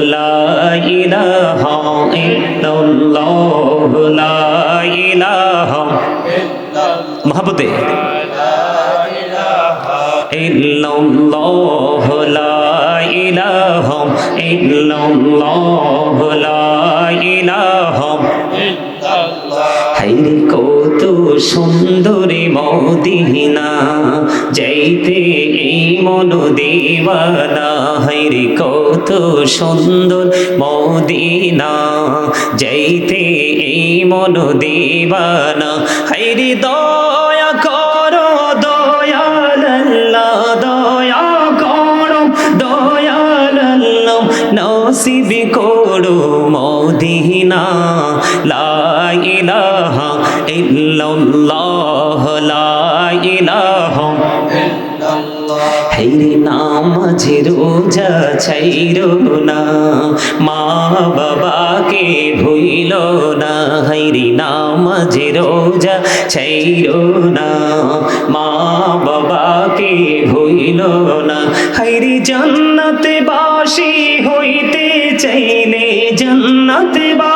لا إله إلا الله لا إله محبته إلا الله لا إله إلا الله لا إله হাইরে কত সুন্দরী মদিনা, যাইতে এই মন দিবানা হাইরে কত সুন্দর মদিনা, যাইতে এই মন দিবানা হাইরে দয়া করো দয়াল দয়া নসিব করো মদিনা, লা ইলাহা ইল্লাল্লাহ, লা ইলাহা হেরে নামাজে রোজা ছাইর না, মা বাবাকে ভুইল না হেরি নামাজে রোজা ছাইর না, মা বাবাকে ভুইল না হেরি জান্নাতে বাসি হইতে চাইলে জান্নাতে বাসি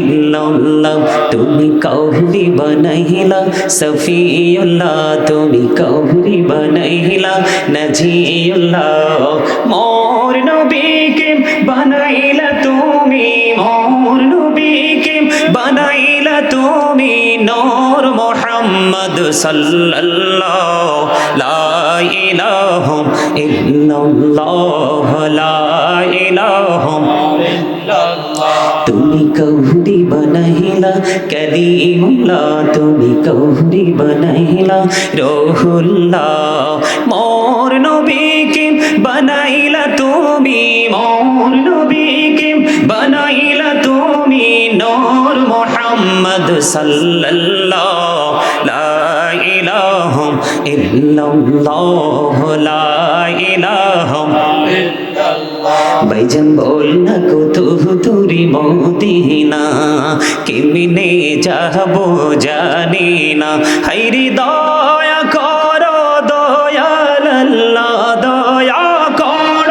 ইল্লাল্লাহ, তুমি কৌরি বানাইলা, সফিউল্লাহ, তুমি কৌরি বানাইলা, নজিউল্লাহ, মোর নবীকে বানাইলা তুমি, মোর নবীকে বানাইলা তুমি, নূর মুহাম্মদ সাল্লাল্লাহ লা ইলাহা ইল্লাল্লাহ লা ইলাহা তুমি কৌরি বনাইলা করিমুল্লাহ তুমি কৌরি বনাইলা। রহুল্লাহ মোর নবীকে বানাইলা তুমি মোর নবীকে বানাইলা তুমি নূর মুহাম্মদ সাল্লাল্লাহ লা ইলাহা ইল্লাল্লাহ লা ইলাহা ভাইজান বল না দূরে মদিনা কেমনে যাব জানি না হাইরি দয়া কর দয়াল আল্লাহ দয়া কর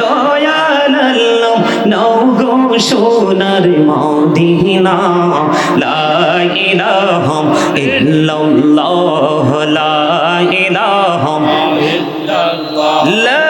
দয়াল আল্লাহ নগো সোনার মদিনা। লা ইলাহা ইল্লাল্লাহ লা ইলাহা ইল্লাল্লাহ লা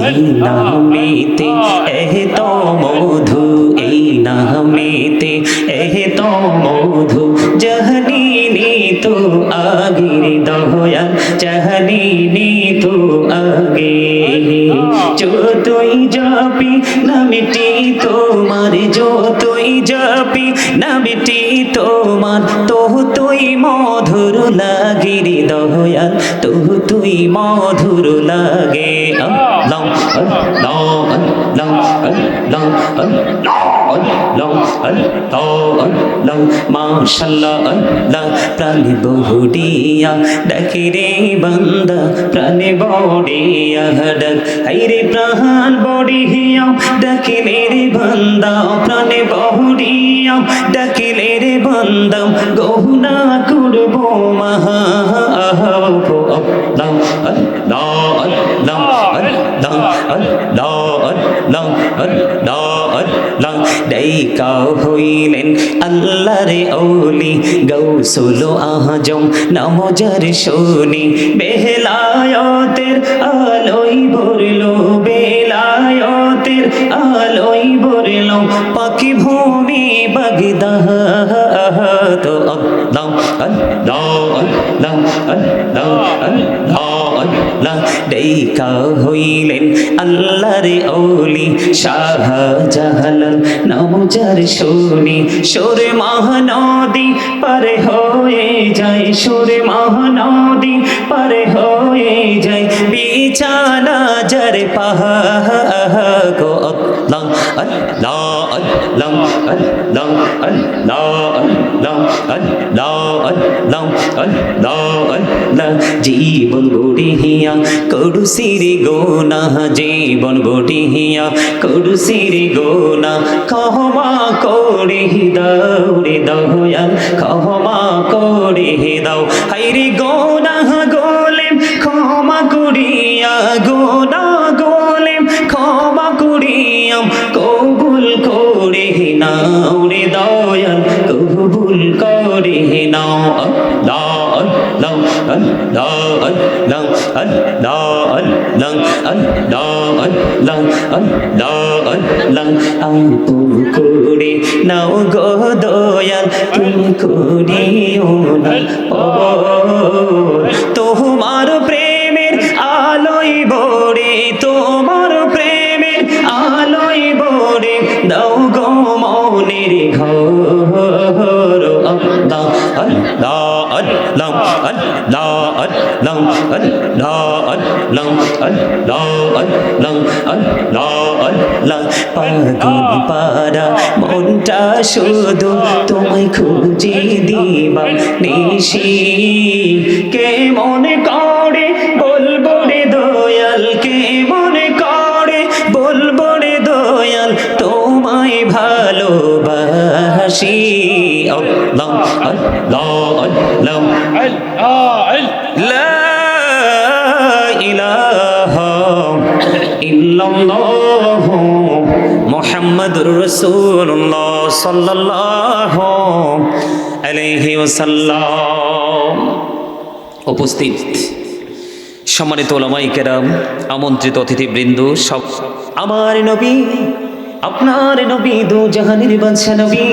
এই নামেতে এহ তো মধু এই নামেতে এহ তো মধু জহনীনি তো আগির দয়াল জহনীনি তো আগে। যতই যাবি নামিটি তোমার, যতই যাবি নামিটি তোমার তো তুই মধুর লাগি দয়াল, তু তুই মধুর লাগে। লং লং লং লং প্রাণে বহডিয়া ডাকি রে বন্দা, প্রাণে বডিয়া ডাক হাইরে প্রাণ বড়িয়া ডাকিলে রে বন্দা, প্রাণে বহডিয়া ডাকিলে রে বন্দা গহুনা দায়িকা হইলেন আল্লাহরে অলি গৌসুল আহজম নামজার শুনি বেহলায়তের আলোই ভরল বেলায়তের আলোই ভরল পাখি ভূমি বাগদাহ তো আল্লাহ আল্লাহ আল্লাহ আল্লাহ আল্লাহ ডেকা হইলেন আল্লাহর ওলি শাহ জাহালাল নবজার শুনি, সুরে মহানদী পারে হয়ে যায়, সুরে মহানদী পারে হয়ে যায়। বিছানা যার পাহা গো আল্লাহ আল্লাহ আল্লাহ আল্লাহ আল্লাহ। আল্লাহ আল্লাহ আল্লাহ আল্লাহ জীবন গড়িয়া করু সিরি গোনা। জীবন গড়িয়া করু সিরি গোনা। ক্ষমা করে দাও রে দয়াল, ক্ষমা করে দাও। গোনা আল্লাহ আল্লাহ আল্লাহ আপন করে নাও গো দয়াল তুমি করিও না ও তোমার lam la al la al lam al la al lam al la al lam al la al lam al la al lam পাগল পারা মনটা শুধু তোমায় খুঁজে দিবা নিশি কে মনে কর মোহাম্মদুর রসুল্লাহ সাল্লাহ আলহি ওসাল্লাম উপস্থিত সম্মানিত ওলামাই কেরাম, আমন্ত্রিত অতিথিবৃন্দ, সব আমার নবী, আপনার নবী দু জাহানের বাদশা নবী,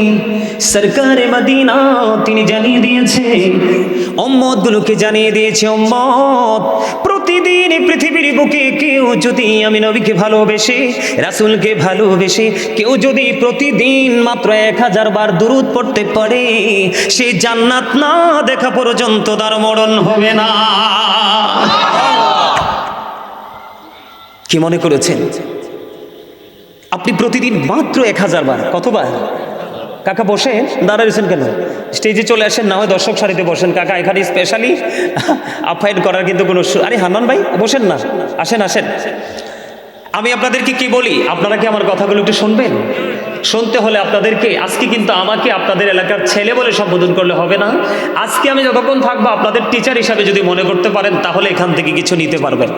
সরকারে মদিনা তিনি জানিয়ে দিয়েছে উম্মত গুলোকে জানিয়ে দিয়েছে, উম্মত, প্রতিদিন পৃথিবীর বুকে কেউ যদি আমি নবীকে ভালোবেসে, রাসূলকে ভালোবেসে, কেউ যদি প্রতিদিন মাত্র এক হাজার বার দুরুদ পড়তে পারে, সে জান্নাত না দেখা পর্যন্ত তার মরণ হবে না। কি মনে করেছেন? আপনি প্রতিদিন মাত্র এক হাজার বার, কতবার? কাকা বসেন, দাঁড়াইছেন কেন? স্টেজে চলে আসেন, না হয় দর্শক সারিতে বসেন। কাকা, এখানে স্পেশালি আপ্যায়ন করার কিন্তু কোনো আরে হান্নান ভাই, বসেন না। আসেন আসেন। আমি আপনাদেরকে কি বলি? আপনারা কি আমার কথাগুলো একটু শুনবেন? শুনতে হলে আপনাদেরকে, আজকে কিন্তু আমাকে আপনাদের এলাকার ছেলে বলে সম্বোধন করলে হবে না। আজকে আমি যতক্ষণ থাকব, আপনাদের টিচার হিসাবে যদি মনে করতে পারেন, তাহলে এখান থেকে কিছু নিতে পারবেন।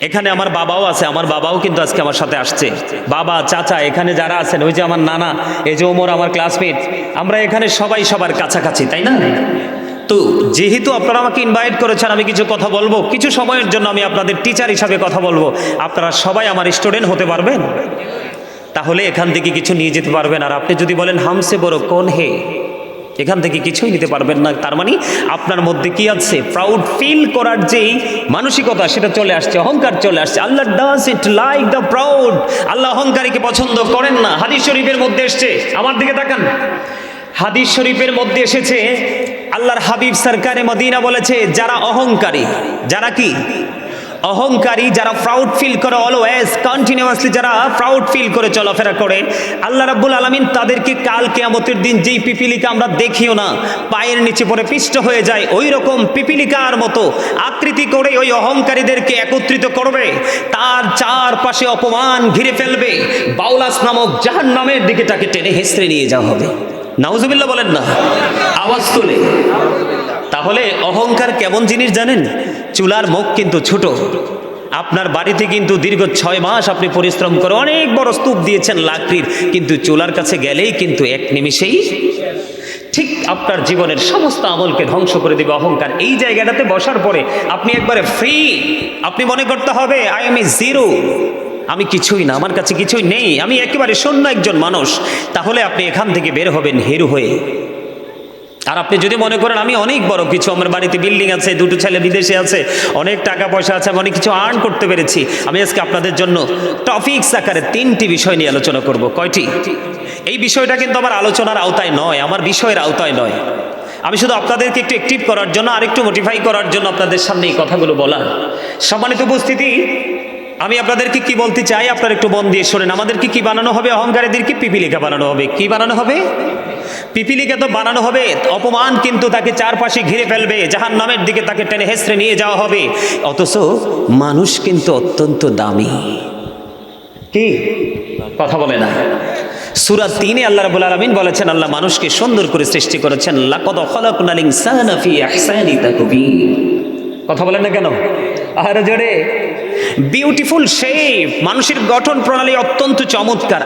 এখানে আমার বাবাও আছে, আমার বাবাও কিন্তু আজকে আমার সাথে আসছে। বাবা, চাচা, এখানে যারা আছেন, ওই যে আমার নানা, এই যে ওমর আমার ক্লাসমেট আমরা এখানে সবাই সবার কাছাকাছি, তাই না? তো যেহেতু আপনারা আমাকে ইনভাইট করেছেন, আমি কিছু কথা বলব। কিছু সময়ের জন্য আমি আপনাদের টিচার হিসাবে কথা বলব। আপনারা সবাই আমার স্টুডেন্ট হতে পারবেন? তাহলে এখান থেকে কিছু নিয়ে যেতে পারবেন। আর আপনি যদি বলেন, হামসে বড় কোন হে? এখান থেকে কিছুই নিতে পারবেন না। তার মানে আপনার মধ্যে কি আছে? প্রাউড ফিল করার যেই মানসিকতা, সেটা চলে আসছে, অহংকার চলে আসছে। Allah does it like the proud Allah অহংকারীকে পছন্দ করেন না। হাদিস শরীফের মধ্যে এসছে। আমার দিকে তাকান। হাদিস শরীফের মধ্যে এসেছে, আল্লাহর হাবিব সরকারে মদিনা বলেছে, যারা অহংকারী, যারা কি? অহংকারী, যারা প্রাউড ফিল করে অলওয়েজ কন্টিনিউয়াসলি যারা প্রাউড ফিল করে চলাফেরা করে, আল্লাহ রাব্বুল আলামিন তাদেরকে কাল কেয়ামতের দিন যেই পিপিলিকা আমরা দেখিও না, পায়ের নিচে পড়ে পিষ্ট হয়ে যায় ওই রকম পিপিলিকার মতো আকৃতি করে ওই অহংকারীদেরকে একত্রিত করবে, তার চারপাশে অপমান ঘিরে ফেলবে, বাউলাস নামক জাহান নামের দিকে তাকে টেনে হেসড়ে নিয়ে যাওয়া হবে। নাউজুবিল্লাহ বলেন না। আওয়াজ তুলে। তাহলে অহংকার কেমন জিনিস জানেন? চুলার মুখ কিন্তু ছোট। আপনার বাড়িতে কিন্তু দীর্ঘ ছয় মাস আপনি পরিশ্রম করে অনেক বড় স্তূপ দিয়েছেন লাকড়ির, কিন্তু চুলার কাছে গেলেই কিন্তু এক নিমিষেই ঠিক আপনার জীবনের সমস্ত আমলকে ধ্বংস করে দিবে অহংকার। এই জায়গাটাতে বসার পরে আপনি একবারে ফ্রি আপনি মনে করতে হবে আই এম এ জিরো আমি কিছুই না, আমার কাছে কিছুই নেই। আমি একেবারে শূন্য একজন মানুষ। তাহলে আপনি এখান থেকে বের হবেন হেরু হয়ে। আর আপনি যদি মনে করেন আমি অনেক বড় কিছু, আমার বাড়িতে বিল্ডিং আছে, দুটো ছেলে বিদেশে আছে, অনেক টাকা পয়সা আছে, আমি অনেক কিছু আর্ন করতে পেরেছি। আমি আজকে আপনাদের জন্য টপিক্স আকারে তিনটি বিষয় নিয়ে আলোচনা করব। কয়টি? এই বিষয়টা কিন্তু আমার আলোচনার আওতায় নয়, আমার বিষয়ের আওতায় নয়। আমি শুধু আপনাদেরকে একটু অ্যাক্টিভ করার জন্য আরেকটু মোটিফাই করার জন্য আপনাদের সামনে এই কথাগুলো বলা সম্মানিত উপস্থিতি, আমি আপনাদেরকে কি বলতে চাই? আপনারা একটু মন দিয়ে শোনেন। আমাদেরকে কি বানানো হবে? অহংকারীদেরকে পিপিলিকা বানানো হবে। কি বানানো হবে? পিপিলিকা তো বানানো হবে, অপমান কিন্তু তাকে চারপাশে ঘিরে ফেলবে জাহান নামের দিকে তাকে টেনে হেসড়ে নিয়ে যাওয়া হবে। অথচ মানুষ কিন্তু অত্যন্ত দামি। কি? কথা বলে না। সুরা তিনে আল্লাহ রাবুল আলমিন বলেছেন, আল্লাহ মানুষকে সুন্দর করে সৃষ্টি করেছেন কথা বলেন না কেন? আর জোরে। বিউটিফুল শেপ, মানুষের গঠন প্রণালী অত্যন্ত চমৎকার।